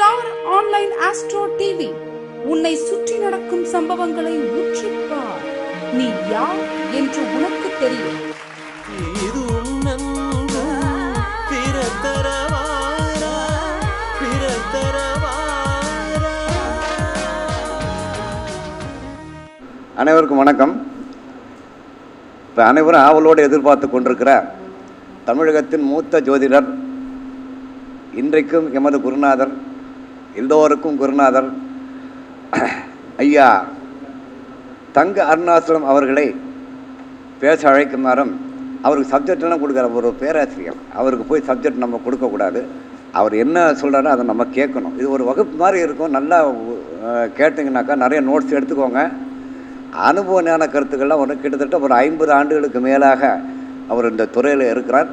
Star online astro TV. உன்னை சுற்றி நடக்கும் சம்பவங்களை உற்றிப்பார் நீ யார் என்று உனக்கு தெரியும். இது உன்னன்பு பிறத்தரவாரா பிறத்தரவாரா. அனைவருக்கும் வணக்கம். இப்போ அனைவரும் ஆவலோடு எதிர்பார்த்து கொண்டிருக்கிற தமிழகத்தின் மூத்த ஜோதிடர் இன்றைக்கும் எமது குருநாதர் எல்லோருக்கும் குருநாதர் ஐயா தங்க அருணாசலம் அவர்களை பேச அழைக்குமாறும் அவருக்கு சப்ஜெக்ட்லாம் கொடுக்குற ஒரு பேராசிரியர். அவருக்கு போய் சப்ஜெக்ட் நம்ம கொடுக்கக்கூடாது. அவர் என்ன சொல்கிறாரோ அதை நம்ம கேட்கணும். இது ஒரு வகுப்பு மாதிரி இருக்கும். நல்லா கேட்டிங்கனாக்கா நிறைய நோட்ஸ் எடுத்துக்கோங்க. அனுபவ ஞான கருத்துக்கள்லாம் ஒன்று கிட்டத்தட்ட ஒரு ஐம்பது ஆண்டுகளுக்கு மேலாக அவர் இந்த துறையில் இருக்கிறார்.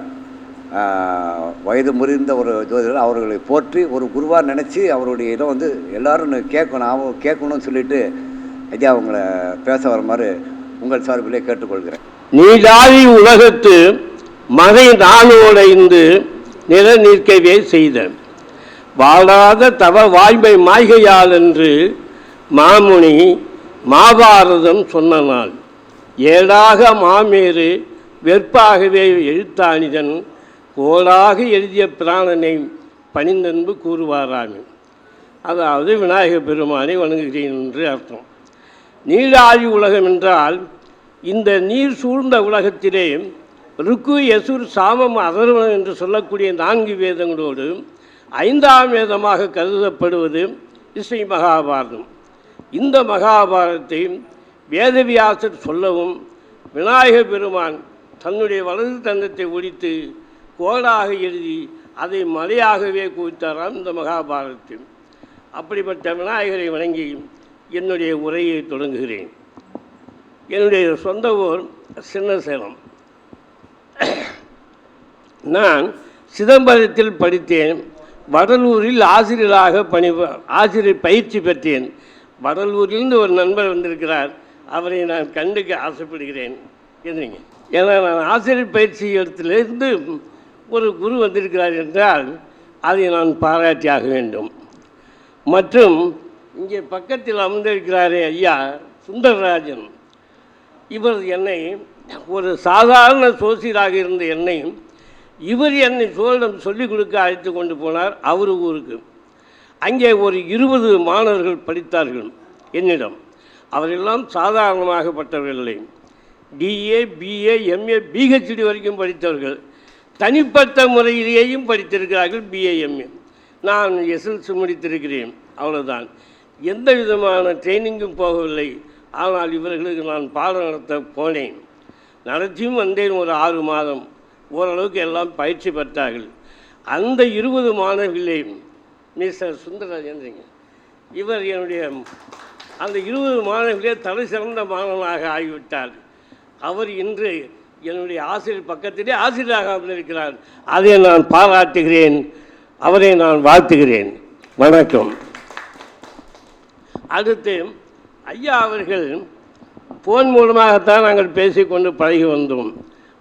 வயது முறிந்த ஒரு ஜோதிடர் அவர்களை போற்றி ஒரு குருவாக நினச்சி அவருடைய இதை வந்து எல்லோரும் கேட்கணும் அவங்க கேட்கணும்னு சொல்லிட்டு ஐயா அவங்கள பேச வர மாதிரி உங்கள் சார்பிலே கேட்டுக்கொள்கிறேன். நீடாவி உலகத்து மதை நாளோடைந்து நில நிற்கவே செய்த வாழாத தவ வாய்மை மாய்கையால் என்று மாமுனி மாபாரதம் சொன்ன நாள். ஏடாக மாமேறு வெற்பாகவே எழுத்தாணிதன் கோடாக எழுதிய பிராணனை பணிந்தன்பு கூறுவாராமே. அதாவது விநாயகர் பெருமானை வணங்குகிறேன் என்று அர்த்தம். நீராழி உலகம் என்றால் இந்த நீர் சூழ்ந்த உலகத்திலே ருக்கு யசுர் சாமம் அதர்வனம் என்று சொல்லக்கூடிய நான்கு வேதங்களோடு ஐந்தாம் வேதமாக கருதப்படுவது இசை மகாபாரதம். இந்த மகாபாரதத்தை வேதவியாசர் சொல்லவும் விநாயக பெருமான் தன்னுடைய வலது தந்தத்தை ஒடித்து கோடாக எழுதி அதை மலையாகவே குவித்தாராம் இந்த மகாபாரதத்தில். அப்படிப்பட்ட விநாயகரை வணங்கி என்னுடைய உரையை தொடங்குகிறேன். என்னுடைய சொந்த ஊர் சின்ன சேலம் நான் சிதம்பரத்தில் படித்தேன். வடலூரில் ஆசிரியராக பணி ஆசிரியர் பயிற்சி பெற்றேன். வடலூரிலிருந்து ஒரு நண்பர் வந்திருக்கிறார். அவரை நான் கண்டுக்க ஆசைப்படுகிறேன். எந்திரிங்க. ஏன்னா நான் ஆசிரியர் பயிற்சி இடத்துலேருந்து ஒரு குரு வந்திருக்கிறார் என்றால் அதை நான் பாராட்டியாக வேண்டும். மற்றும் இங்கே பக்கத்தில் அமர்ந்திருக்கிறாரே ஐயா சுந்தரராஜன். இவர் என்னை ஒரு சாதாரண சோசியராக இருந்த என்னை இவர் என்னை சோழம் சொல்லிக் கொடுக்க அழைத்து கொண்டு போனார் அவர் ஊருக்கு. அங்கே ஒரு இருபது மாணவர்கள் படித்தார்கள் என்னிடம். அவரெல்லாம் சாதாரணமாகப்பட்டவர்கள் இல்லை. டிஏ பிஏ எம்ஏ பிஹெச்டி வரைக்கும் படித்தவர்கள். தனிப்பட்ட முறையிலேயும் படித்திருக்கிறார்கள் பிஏஎம்ஏ நான் எஸ்எல்சி முடித்திருக்கிறேன் அவ்வளோதான் எந்த விதமான ட்ரைனிங்கும் போகவில்லை. ஆனால் இவர்களுக்கு நான் பாடம் நடத்த போனேன். நடத்தியும் வந்தேன் ஒரு ஆறு மாதம். ஓரளவுக்கு எல்லாம் பயிற்சி பெற்றார்கள். அந்த இருபது மாணவர்களே மிஸ்டர் சுந்தரராஜேந்திரங்க இவர் என்னுடைய அந்த இருபது மாணவர்களே தலை சிறந்த மாணவனாக ஆகிவிட்டார். அவர் இன்று என்னுடைய ஆசிரியர் பக்கத்திலே ஆசிரியராக இருக்கிறார் அதை நான் பாராட்டுகிறேன். அவரை நான் வாழ்த்துகிறேன். வணக்கம். அடுத்து ஐயா அவர்கள் ஃபோன் மூலமாகத்தான் நாங்கள் பேசிக்கொண்டு பழகி வந்தோம்.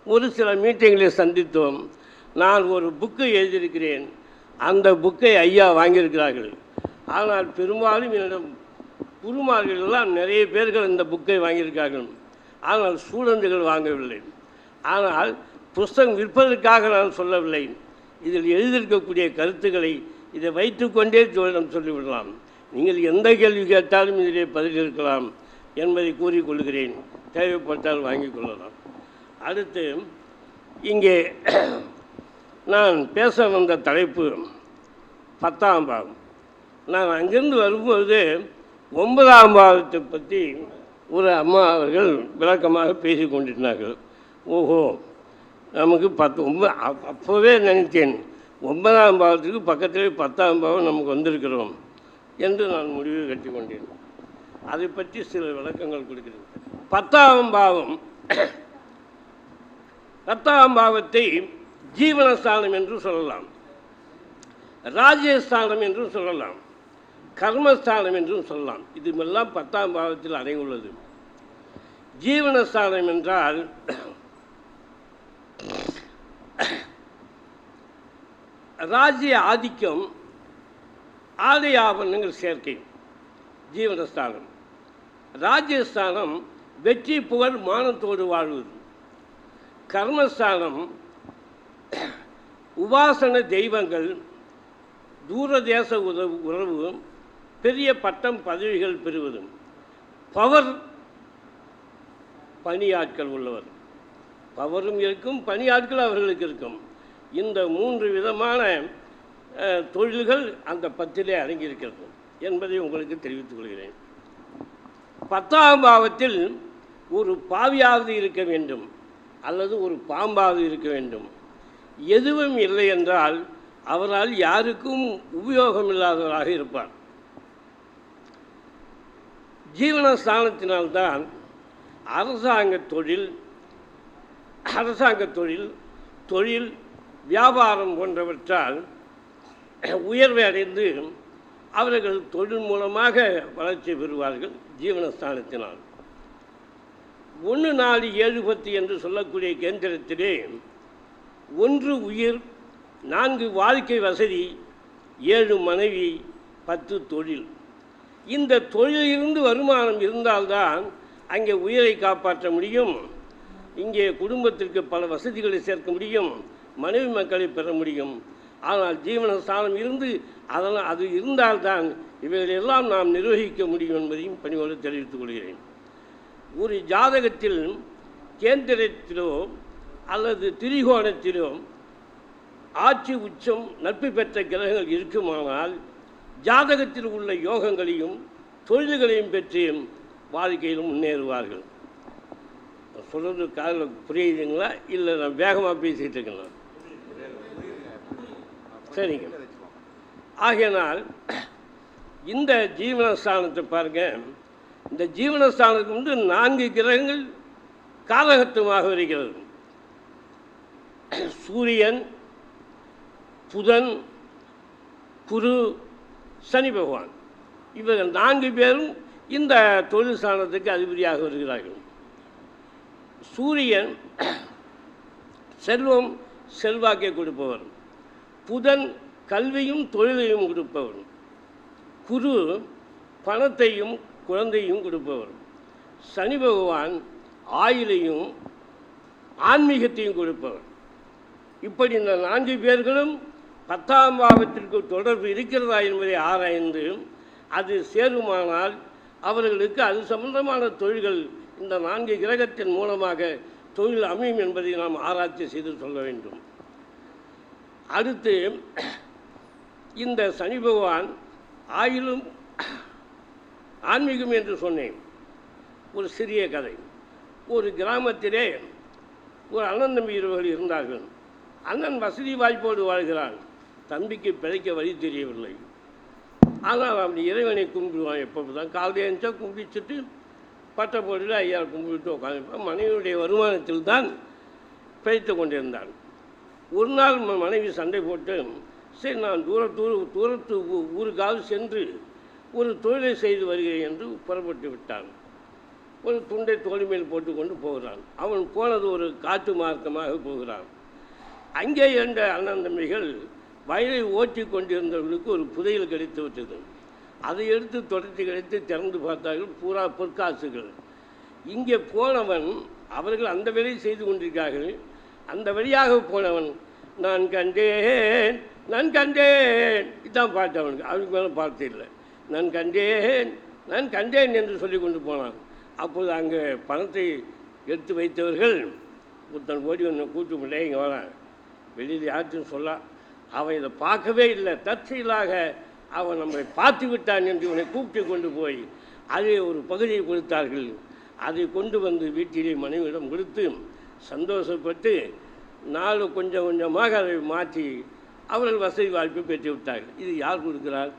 ஒரு சில மீட்டிங்களை சந்தித்தோம். நான் ஒரு புக்கு எழுதியிருக்கிறேன். அந்த புக்கை ஐயா வாங்கியிருக்கிறார்கள். ஆனால் பெரும்பாலும் என்னிடம் குருமார்கள் எல்லாம் நிறைய பேர்கள் இந்த புக்கை வாங்கியிருக்கார்கள். ஆனால் ஸ்டூடெண்ட்டுகள் வாங்கவில்லை. ஆனால் புஸ்தகம் விற்பதற்காக நான் சொல்லவில்லை. இதில் எழுதியிருக்கக்கூடிய கருத்துக்களை இதை வைத்துக்கொண்டே ஜோதிடம் சொல்லிவிடலாம். நீங்கள் எந்த கேள்வி கேட்டாலும் இதிலே பதிலளிக்கலாம் என்பதை கூறிக்கொள்கிறேன். தேவைப்பட்டால் வாங்கி கொள்ளலாம். அடுத்து இங்கே நான் பேச வந்த தலைப்பு பத்தாம் பாகம். நான் அங்கிருந்து வரும்போது ஒன்பதாம் பாகத்தை பற்றி ஒரு அம்மா அவர்கள் விளக்கமாக பேசி கொண்டிருந்தார்கள். ஓஹோ நமக்கு பத்து ஒன்பது அப்- அப்போவே நினைத்தேன். ஒன்பதாம் பாவத்துக்கு பக்கத்திலே பத்தாம் பாவம் நமக்கு வந்திருக்கிறோம் என்று நான் முடிவு கட்டி கொண்டேன் அதை பற்றி சில விளக்கங்கள் கொடுக்கிறேன் பத்தாம் பாவம் பத்தாம் பாவத்தை ஜீவனஸ்தானம் என்று சொல்லலாம். ராஜ்யஸ்தானம் என்றும் சொல்லலாம். கர்மஸ்தானம் என்றும் சொல்லலாம். இதுமெல்லாம் பத்தாம் பாவத்தில் அடங்கியுள்ளது. ஜீவனஸ்தானம் என்றால் ராஜ்ய ஆதிக்கம் ஆலய சேர்க்கை ஜீவனஸ்தானம். ராஜ்யஸ்தானம் வெற்றி புகழ் மானத்தோடு வாழ்வது. கர்மஸ்தானம் உபாசன தெய்வங்கள் தூரதேச உறவு உறவு பெரிய பட்டம் பதவிகள் பெறுவது. பவர் பணியாட்கள் உள்ளவர். பவரும் இருக்கும் பணியாட்கள் அவர்களுக்கு இருக்கும். இந்த மூன்று விதமான தொழில்கள் அந்த பத்திலே அடங்கியிருக்கிறது என்பதை உங்களுக்கு தெரிவித்துக் கொள்கிறேன். பத்தாம் பாவத்தில் ஒரு பாவியாவது இருக்க வேண்டும் அல்லது ஒரு பாம்பாவது இருக்க வேண்டும். எதுவும் இல்லை என்றால் அவரால் யாருக்கும் உபயோகம் இல்லாதவராக இருப்பார். ஜீவனஸ்தானத்தினால்தான் அரசாங்க தொழில் அரசாங்க தொழில் தொழில் வியாபாரம் போன்றவற்றால் உயர்வை அடைந்து அவர்கள் தொழில் மூலமாக வளர்ச்சி பெறுவார்கள் ஜீவனஸ்தானத்தினால். ஒன்று நாலு ஏழு பத்து என்று சொல்லக்கூடிய கேந்திரத்திலே ஒன்று உயிர் நான்கு வாழ்க்கை வசதி ஏழு மனைவி பத்து தொழில். இந்த தொழிலிருந்து வருமானம் இருந்தால்தான் அங்கே உயிரை காப்பாற்ற முடியும். இங்கே குடும்பத்திற்கு பல வசதிகளை சேர்க்க முடியும். மனைவி மக்களை பெற முடியும். ஆனால் ஜீவன ஸ்தானம் இருந்து அதனால் அது இருந்தால்தான் இவைகளெல்லாம் நாம் நிர்வகிக்க முடியும் என்பதையும் பணிவோடு தெரிவித்துக் கொள்கிறேன். ஒரு ஜாதகத்தில் கேந்திரத்திலோ அல்லது திரிகோணத்திலோ ஆட்சி உச்சம் நட்பு பெற்ற கிரகங்கள் இருக்குமானால் ஜாதகத்தில் உள்ள யோகங்களையும் தொழில்களையும் பெற்று வாழ்க்கையில் முன்னேறுவார்கள். சொல்கிறது காதில் புரியுதுங்களா? இல்லை நான் வேகமாக பேசிகிட்டு இருக்கேன்? சரிங்க. ஆகையினால் இந்த ஜீவனஸ்தானத்தை பாருங்க. இந்த ஜீவனஸ்தானத்துக்கு வந்து நான்கு கிரகங்கள் காரகத்துவமாக வருகிறது. சூரியன் புதன் குரு சனி பகவான். இவர்கள் நான்கு பேரும் இந்த தொழில் ஸ்தானத்துக்கு அதிபதியாக வருகிறார்கள். சூரியன் செல்வம் செல்வாக்கை கொடுப்பவர். புதன் கல்வியும் தொழிலையும் கொடுப்பவர். குரு பணத்தையும் குழந்தையும் கொடுப்பவர். சனி பகவான் ஆயிலையும் ஆன்மீகத்தையும் கொடுப்பவர். இப்படி இந்த நான்கு பேர்களும் பத்தாம் பாவத்திற்கு தொடர்பு இருக்கிறதா என்பதை ஆராய்ந்து அது சேருமானால் அவர்களுக்கு அது சம்பந்தமான தொழில்கள் இந்த நான்கு கிரகத்தின் மூலமாக தொழில் அமையும் என்பதை நாம் ஆராய்ச்சி செய்து சொல்ல வேண்டும். அடுத்து இந்த சனி பகவான் ஆயிலும் ஆன்மீகம் என்று சொன்னேன். ஒரு சிறிய கதை. ஒரு கிராமத்திலே ஒரு அண்ணன் தம்பி இருவர்கள் இருந்தார்கள். அண்ணன் வசதி வாய்ப்போடு வாழ்கிறான் தம்பிக்கு பிழைக்க வழி தெரியவில்லை. ஆனால் அப்படி இறைவனை கும்பிடுவான். எப்போ தான் காலையில் எழுந்தா கும்பிச்சுட்டு பட்டை போட்டுட்டு ஐயா கும்பிட்டு உட்காந்துருப்பான் மனைவியுடைய வருமானத்தில் தான் பிழைத்து கொண்டிருந்தான். ஒரு நாள் ம- மனைவி சண்டை போட்டு சரி நான் தூர தூர தூரத்து ஊ- ஊருக்காவது சென்று ஒரு தொழிலை செய்து வருகிறேன் என்று புறப்பட்டு விட்டான். ஒரு துண்டை தோழி மேல் போட்டுக்கொண்டு போகிறான். அவன் போனது ஒரு காட்டு மார்க்கமாக போகிறான். அங்கே இருந்த அண்ணன் தம்பிகள் வயலை ஓட்டி கொண்டிருந்தவர்களுக்கு ஒரு புதையல் கிடைத்து விட்டது. அதை எடுத்து தொடர்ச்சி கிடைத்து திறந்து பார்த்தார்கள் பூரா பொற்காசுகள். இங்கே போனவன் அவர்கள் அந்த வேலையை செய்து கொண்டிருக்கிறார்கள். அந்த வழியாக போனவன் நான் கண்டேன் நான் கண்டேன். இதான் பாட்டு அவனுக்கு. அவனுக்கு மேலே பாட்டு இல்லை. நான் கண்டேன் நான் கண்டேன் என்று சொல்லி கொண்டு போனான். அப்போது அங்கே பணத்தை எடுத்து வைத்தவர்கள் ஒருத்தன் ஓடி ஒன்று கூட்டு முடியல இங்கே வரான் வெளியில் யார்ட்டும் சொல்ல அவன் இதை பார்க்கவே இல்லை. தற்செயலாக அவன் நம்மை பார்த்து விட்டான் என்று இவனை கூப்பிட்டு கொண்டு போய் அதை ஒரு பகுதியை கொடுத்தார்கள். அதை கொண்டு வந்து வீட்டிலே மனைவியிடம் கொடுத்து சந்தோஷப்பட்டு நாலு கொஞ்சம் கொஞ்சமாக அதை மாற்றி அவர்கள் வசதி வாய்ப்பு பெற்று விட்டார்கள் இது யார் கொடுக்கிறார்?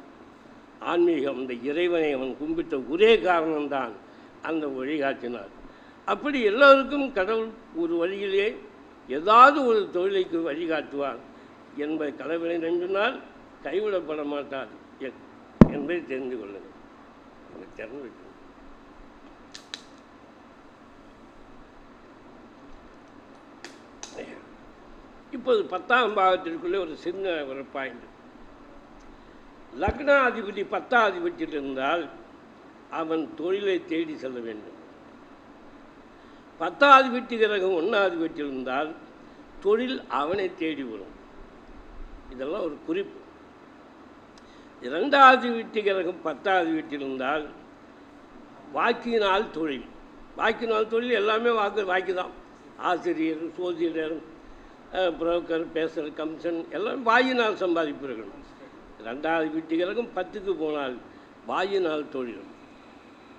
ஆன்மீகம். இந்த இறைவனை அவன் கும்பிட்ட ஒரே காரணம்தான் அந்த வழிகாட்டினார் அப்படி எல்லோருக்கும் கடவுள் ஒரு வழியிலே ஏதாவது ஒரு தொழிலைக்கு வழிகாட்டுவார் என்பதை கடவுளை நம்பினால் கைவிடப்பட மாட்டார் என்பதை தெரிந்து கொள்ளுங்கள். எனக்கு திறந்து இப்போது பத்தாம் பாகத்திற்குள்ளே ஒரு சின்ன ஒரு பாயிண்ட் லக்னாதிபதி பத்தாதிபதியில் இருந்தால் அவன் தொழிலை தேடி செல்ல வேண்டும். பத்தாவது வீட்டு கிரகம் ஒன்றாவது வீட்டில் இருந்தால் தொழில் அவனை தேடி வரும். இதெல்லாம் ஒரு குறிப்பு. இரண்டாவது வீட்டு கிரகம் பத்தாவது வீட்டில் இருந்தால் வாக்கினால் தொழில். வாக்கினால் தொழில் எல்லாமே வாக்கு வாக்கி தான் ஆசிரியர் சோதிடர் புரோக்கர் பேசுகிற கமிஷன் எல்லாம் வாயினால் சம்பாதிப்பார்கள் ரெண்டாவது வீட்டு கிரகம் பத்துக்கு போனால் வாயினால் தொழில்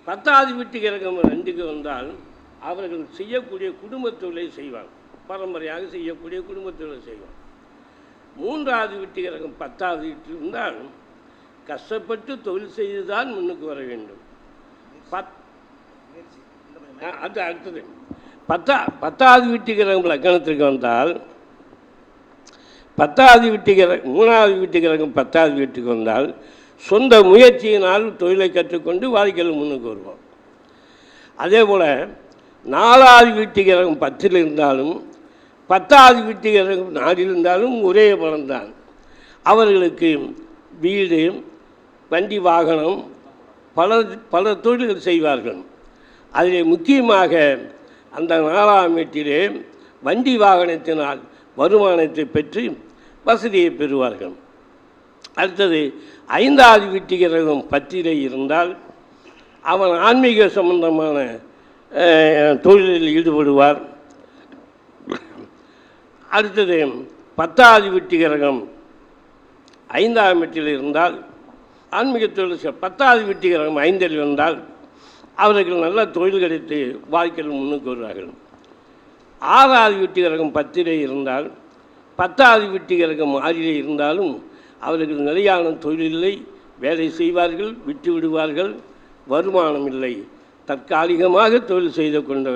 பத்தாவது வீட்டு கிரகம் ரெண்டுக்கு வந்தால் அவர்கள் செய்யக்கூடிய குடும்பத் தொழிலை செய்வாங்க. பரம்பரையாக செய்யக்கூடிய குடும்பத் தொழிலை செய்வாங்க. மூன்றாவது வீட்டு கிரகம் பத்தாவது வீட்டில் இருந்தால் கஷ்டப்பட்டு தொழில் செய்து தான் முன்னுக்கு வர வேண்டும். பத் அது அடுத்தது. பத்தா பத்தாவது வீட்டு கிரகம் லக்கணத்திற்கு வந்தால் பத்தாவது வீட்டு மூணாவது வீட்டு பத்தாவது வீட்டுக்கு வந்தால் சொந்த முயற்சியினால் தொழிலை கற்றுக்கொண்டு வாழ்க்கையில் முன்னுக்கு வருவோம் அதே போல் நாலாவது வீட்டு பத்தில் இருந்தாலும் பத்தாவது வீட்டு கிரகம் நாடில் இருந்தாலும் ஒரே பலன்தான் அவர்களுக்கு வீடு வண்டி வாகனம் பல பல தொழில்கள் செய்வார்கள். அதில் முக்கியமாக அந்த நாலாம் வீட்டிலே வண்டி வாகனத்தினால் வருமானத்தை பெற்று வசதியை பெறுவார்கள். அடுத்தது ஐந்தாவது வீட்டுகிரகம் பத்திரை இருந்தால் அவன் ஆன்மீக சம்பந்தமான தொழிலில் ஈடுபடுவார். அடுத்தது பத்தாவது வீட்டுகிரகம் ஐந்தாம் வீட்டில் இருந்தால் ஆன்மீக தொழில் பத்தாவது வீட்டுகிரகம் ஐந்தில் இருந்தால் அவர்கள் நல்ல தொழில் கிடைத்து வாழ்க்கையில் முன்னுக்கு வருவார்கள். ஆறாவது வீட்டு பத்திரை இருந்தால் பத்தாவது வீட்டுகளுக்கு கிரகம் இருந்தாலும் அவர்கள் நிலையான தொழிலில்லை வேலை செய்வார்கள் விட்டு விடுவார்கள் வருமானம் இல்லை. தற்காலிகமாக தொழில் செய்து கொண்ட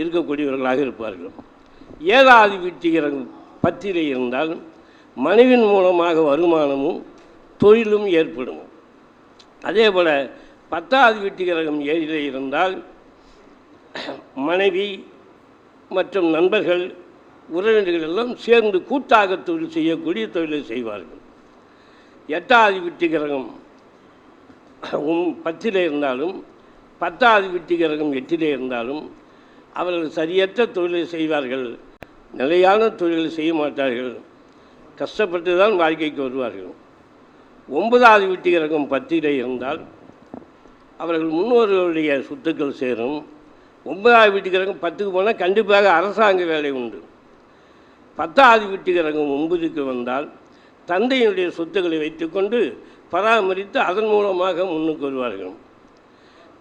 இருக்கக்கூடியவர்களாக இருப்பார்கள். ஏழாவது வீட்டுகிற பத்திரை இருந்தால் மனைவின் மூலமாக வருமானமும் தொழிலும் ஏற்படும். அதே போல் பத்தாவது வீட்டு கிரகம் ஏழிலே இருந்தால் மனைவி மற்றும் நண்பர்கள் உறவினர்கள் எல்லாம் சேர்ந்து கூட்டாக தொழில் செய்யக்கூடிய தொழிலை செய்வார்கள். எட்டாவது வீட்டு கிரகம் பத்திலே இருந்தாலும் பத்தாவது வீட்டு கிரகம் எட்டிலே இருந்தாலும் அவர்கள் சரியற்ற தொழிலை செய்வார்கள். நிலையான தொழிலை செய்ய மாட்டார்கள். கஷ்டப்பட்டு தான் வாழ்க்கைக்கு வருவார்கள். ஒன்பதாவது வீட்டு கிரகம் பத்திலே இருந்தால் அவர்கள் முன்னோர்களுடைய சொத்துக்கள் சேரும். ஒன்பதாவது வீட்டு பத்துக்கு போனால் கண்டிப்பாக அரசாங்க வேலை உண்டு. பத்தாவது வீட்டு ஒன்பதுக்கு வந்தால் தந்தையினுடைய சொத்துக்களை வைத்துக்கொண்டு பராமரித்து அதன் மூலமாக முன்னுக்கு வருவார்கள்.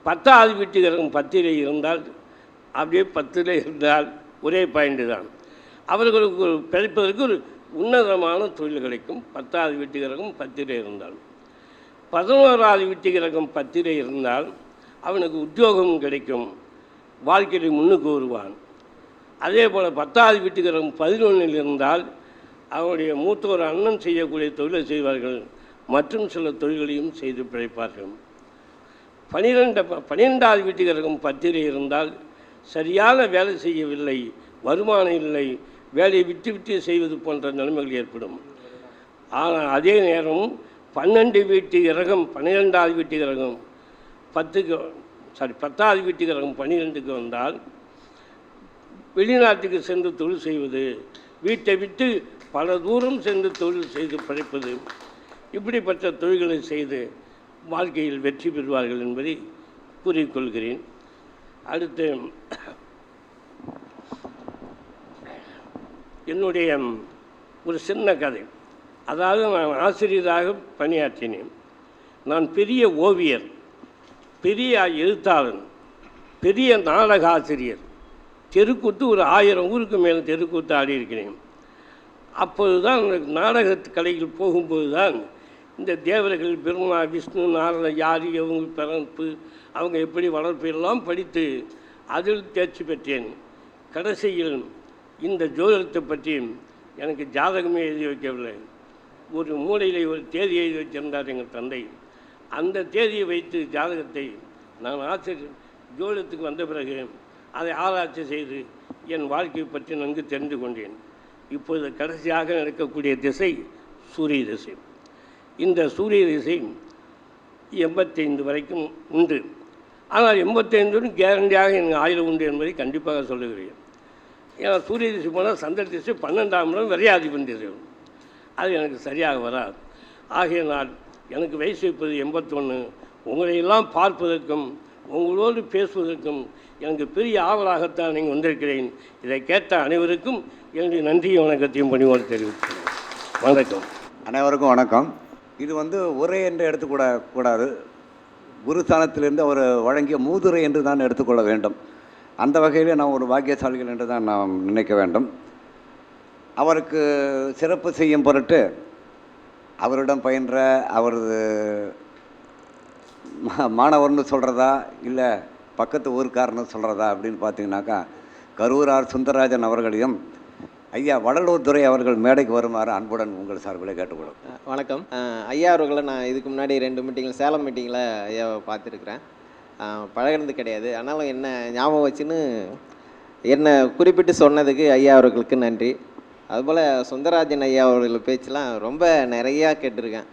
பத்தாவது வீட்டு கிரகம் பத்திலே இருந்தால் அப்படியே பத்தில் இருந்தால் ஒரே பாயிண்ட் தான். அவர்களுக்கு ஒரு பிழைப்பதற்கு ஒரு உன்னதமான தொழில் கிடைக்கும். பத்தாவது வீட்டு பத்திரை பத்திலே இருந்தால். பதினோராவது வீட்டு பத்திரை பத்திலே இருந்தால் அவனுக்கு உத்தியோகம் கிடைக்கும். வாழ்க்கையில் முன்னுக்கு வருவான். அதே போல் பத்தாவது வீட்டுக்காரன் பதினொன்றில் இருந்தால் அவனுடைய மூத்தோர் அண்ணன் செய்யக்கூடிய தொழிலை செய்வார்கள். மற்றும் சில தொழில்களையும் செய்து பிழைப்பார்கள். பனிரெண்டு பன்னிரெண்டாவது வீட்டு பத்திரை இருந்தால் சரியான வேலை செய்யவில்லை வருமானம் இல்லை வேலையை விட்டு விட்டு செய்வது போன்ற நிலைமைகள் ஏற்படும். ஆனால் அதே நேரம் பன்னெண்டு வீட்டு கிரகம் பன்னிரெண்டாவது வீட்டு இறகம் பத்துக்கு சாரி பத்தாவது வீட்டு இறகம் பன்னிரெண்டுக்கு வந்தால் வெளிநாட்டுக்கு சென்று தொழில் செய்வது வீட்டை விட்டு பல தூரம் சென்று தொழில் செய்து படைப்பது இப்படிப்பட்ட தொழில்களை செய்து வாழ்க்கையில் வெற்றி பெறுவார்கள் என்பதை கூறிக்கொள்கிறேன். அடுத்து என்னுடைய ஒரு சின்ன கதை. அதாவது நான் ஆசிரியராக பணியாற்றினேன். நான் பெரிய ஓவியர் பெரிய எழுத்தாளன் பெரிய நாடக ஆசிரியர். தெருக்கூத்து ஒரு ஆயிரம் ஊருக்கு மேலே தெருக்கூத்து ஆடியிருக்கிறேன் அப்போது தான் நாடக கலைகள் போகும்போது தான் இந்த தேவர்கள் பிரம்மா விஷ்ணு நாரத யாரி அவங்க பிறப்பு அவங்க எப்படி வளர்ப்பு எல்லாம் படித்து அதில் தேர்ச்சி பெற்றேன். கடைசியில் இந்த ஜோதிடத்தை பற்றி எனக்கு ஜாதகமே எழுதி வைக்கவில்லை. ஒரு மூலையில் ஒரு தேதி எழுதி வச்சிருந்தார் எங்கள் தந்தை. அந்த தேதியை வைத்து ஜாதகத்தை நான் ஆசிரியர் ஜோதிடத்துக்கு வந்த பிறகு அதை ஆராய்ச்சி செய்து என் வாழ்க்கையை பற்றி நன்கு தெரிந்து கொண்டேன். இப்போது கடைசியாக நடக்கக்கூடிய திசை சூரிய திசை. இந்த சூரிய திசை எண்பத்தைந்து வரைக்கும் உண்டு. ஆனால் எண்பத்தைந்து கேரண்டியாக எனக்கு ஆயுள் உண்டு என்பதை கண்டிப்பாக சொல்லுகிறேன். ஏன்னா சூரிய திசை போனால் சந்திர திசை பன்னெண்டாம் இடம் விரையாதிபன் திசை. அது எனக்கு சரியாக வராது. ஆகையினால் எனக்கு வயசு இப்போது எண்பத்தொன்று உங்களையெல்லாம் பார்ப்பதற்கும் உங்களோடு பேசுவதற்கும் எனக்கு பெரிய ஆவலாகத்தான் நீங்கள் வந்திருக்கிறேன். இதை கேட்ட அனைவருக்கும் என்னுடைய நன்றியும் வணக்கத்தையும் பணிவோடு தெரிவிக்கிறேன் வணக்கம். அனைவருக்கும் வணக்கம். இது வந்து உரை என்று எடுத்துக்கூட கூடாது. குருஸ்தானத்திலிருந்து அவர் வழங்கிய மூதுரை என்று தான் எடுத்துக்கொள்ள வேண்டும். அந்த வகையில் நான் ஒரு பாக்கியசாலிகள் என்று தான் நாம் நினைக்க வேண்டும். அவருக்கு சிறப்பு செய்யும் பொருட்டு அவரிடம் பயின்ற அவரது மாணவர்னு சொல்கிறதா இல்லை பக்கத்து ஊருக்காரன்னு சொல்கிறதா அப்படின்னு பார்த்தீங்கன்னாக்கா கரூரார் சுந்தரராஜன் அவர்களையும் ஐயா வடலூர் துறை அவர்கள் மேடைக்கு வருமாறு அன்புடன் உங்கள் சார்பில் கேட்டுக்கொள்ளும். வணக்கம். ஐயா அவர்களை நான் இதுக்கு முன்னாடி ரெண்டு மீட்டிங்கில் சேலம் மீட்டிங்கில் ஐயாவை பார்த்துருக்குறேன் பழகினது கிடையாது. ஆனாலும் என்ன ஞாபகம் வச்சுன்னு என்னை குறிப்பிட்டு சொன்னதுக்கு ஐயா அவர்களுக்கு நன்றி. அதுபோல் சுந்தரராஜன் ஐயா அவர்கள் பேச்செலாம் ரொம்ப நிறையா கேட்டிருக்கேன்.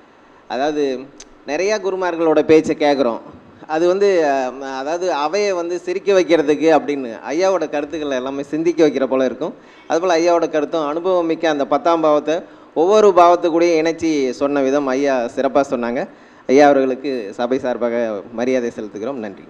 அதாவது நிறையா குருமார்களோட பேச்சை கேட்குறோம் அது வந்து அதாவது அவையை வந்து சிரிக்க வைக்கிறதுக்கு அப்படின்னு ஐயாவோட கருத்துக்களை எல்லாமே சிந்திக்க வைக்கிற போல இருக்கும். அதுபோல் ஐயாவோட கருத்தும் அனுபவம் மிக்க அந்த பத்தாம் பாவத்தை ஒவ்வொரு பாவத்துக்கூடயும் இணைச்சி சொன்ன விதம் ஐயா சிறப்பாக சொன்னாங்க. ஐயா அவர்களுக்கு சபை சார்பாக மரியாதை செலுத்துகிறோம். நன்றி.